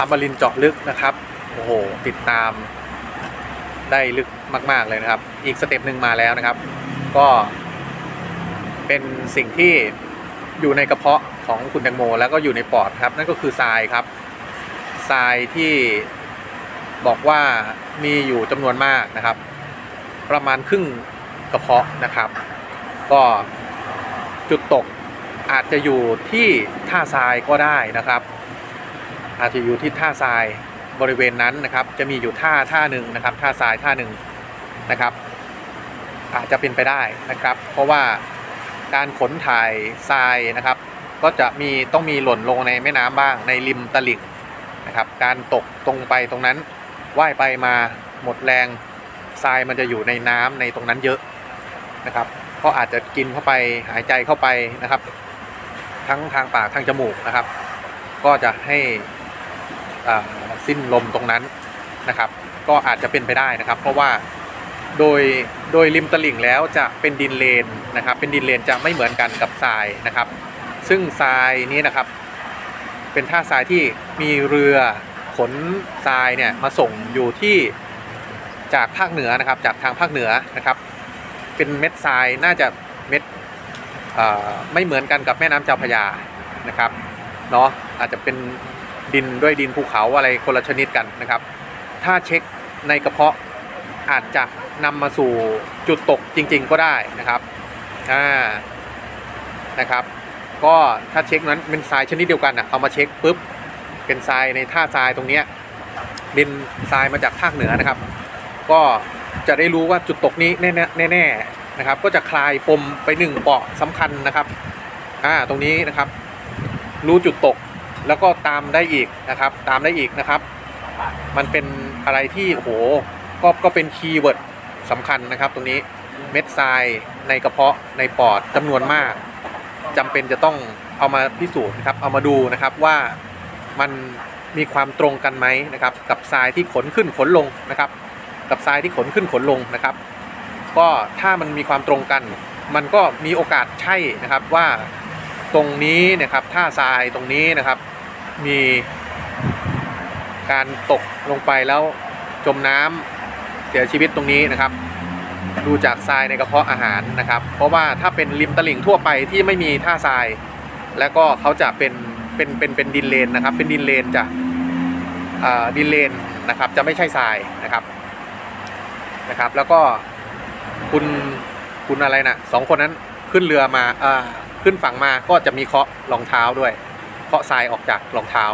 อมรินทร์เจาะลึกนะครับ โอ้โห ติดตามได้ลึกมาก ๆ เลยนะครับ อีกสเต็ปหนึ่งมาแล้วนะครับ ก็เป็นสิ่งที่อยู่ในกระเพาะของคุณแตงโม แล้วก็อยู่ในปอดครับ นั่นก็คือทรายครับ ทรายที่บอกว่ามีอยู่จำนวนมากนะครับ ประมาณครึ่งกระเพาะนะครับ ก็จุดตกอาจจะอยู่ที่ท่าทรายก็ได้นะครับ อาจจะอยู่ที่ท่าทรายบริเวณนั้นนะครับ จะมีอยู่ท่าท่าหนึ่งนะครับ ท่าทรายท่าหนึ่งนะครับ อาจจะเป็นไปได้นะครับ เพราะว่าการขนถ่ายทรายนะครับ ก็จะมีต้องมีหล่นลงในแม่น้ำบ้างในริมตลิ่งนะครับ การตกตรงไปตรงนั้นว่ายไปมาหมดแรงทรายมันจะอยู่ในน้ำในตรงนั้นเยอะนะครับก็อาจจะกินเข้าไปหายใจเข้าไปนะครับ ทั้งทางปากทางจมูกนะครับ ก็จะให้ สิ้นลมตรงนั้นนะครับ ก็อาจจะเป็นไปได้นะครับ เพราะว่าโดยโดยริมตลิ่งแล้วจะเป็นดินเลนนะครับ เป็นดินเลนจะไม่เหมือนกันกับทรายนะครับ ซึ่งทรายนี้นะครับ เป็นท่าทรายที่มีเรือขนทรายเนี่ยมาส่งอยู่ที่จากภาคเหนือนะครับ จากทางภาคเหนือนะครับ เป็นเม็ดทรายน่าจะเม็ดไม่เหมือนกันกับแม่น้ำเจ้าพระยานะครับเนาะอาจจะเป็น ดินด้วยดินภูเขาอะไรคนละชนิดกันนะครับ ถ้าเช็คในกระเพาะอาจจะนำมาสู่จุดตกจริง ๆ ก็ได้นะครับอ่านะครับ ก็ถ้าเช็คนั้นเป็นทรายชนิดเดียวกันอะเอามาเช็คปุ๊บเป็นทรายในท่าทรายตรงนี้ยเป็นทรายมาจากภาคเหนือนะครับ ก็จะได้รู้ว่าจุดตกนี้แน่ๆแน่นะครับ ก็จะคลายปมไปหนึ่งเปาะสำคัญนะครับอ่าตรงนี้นะครับ รู้จุดตก แล้วก็ตามได้อีกนะครับ ตามได้อีกนะครับ มันเป็นอะไรที่โอ้โหก็ก็เป็นคีย์เวิร์ดสำคัญนะครับตรงนี้เม็ดทรายในกระเพาะในปอดจำนวนมากจำเป็นจะต้องเอามาพิสูจน์นะครับ เอามาดูนะครับว่ามันมีความตรงกันไหมนะครับ กับทรายที่ขนขึ้นขนลงนะครับ กับทรายที่ขนขึ้นขนลงนะครับ ก็ถ้ามันมีความตรงกัน มันก็มีโอกาสใช่นะครับว่า ตรงนี้นะครับท่าทรายตรงนี้นะครับ มีการตกลงไปแล้วจมน้ำเสียชีวิตตรงนี้นะครับ ดูจากทรายในกระเพาะอาหารนะครับ เพราะว่าถ้าเป็นริมตลิ่งทั่วไปที่ไม่มีท่าทราย แล้วก็เขาจะเป็นเป็นเป็นเป็นดินเลนนะครับ เป็นดินเลนจะดินเลนนะครับ จะไม่ใช่ทรายนะครับนะครับ แล้วก็คุณคุณอะไรนะสองคนนั้นขึ้นเรือมาอ่า ขึ้นฝั่งมาก็จะมีเคาะรองเท้าด้วย เคาะทรายออกจากรองเท้า